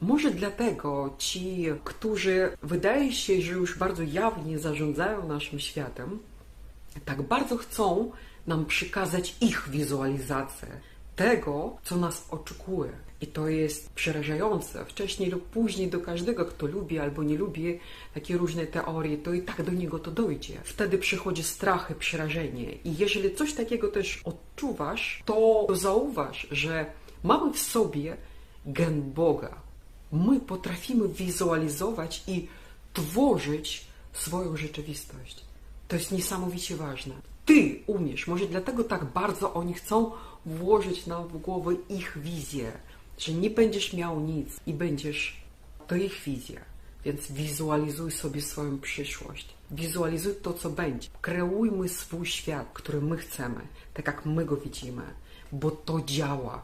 Może dlatego ci, którzy wydaje się, że już bardzo jawnie zarządzają naszym światem, tak bardzo chcą nam przekazać ich wizualizację tego, co nas oczekuje. I to jest przerażające. Wcześniej lub później do każdego, kto lubi albo nie lubi takie różne teorie, to i tak do niego to dojdzie. Wtedy przychodzi strach i przerażenie. I jeżeli coś takiego też odczuwasz, to zauważ, że mamy w sobie gen Boga. My potrafimy wizualizować i tworzyć swoją rzeczywistość. To jest niesamowicie ważne. Ty umiesz, może dlatego tak bardzo oni chcą włożyć nam w głowę ich wizję, że nie będziesz miał nic i będziesz, to ich wizja. Więc wizualizuj sobie swoją przyszłość. Wizualizuj to, co będzie. Kreujmy swój świat, który my chcemy, tak jak my go widzimy, bo to działa.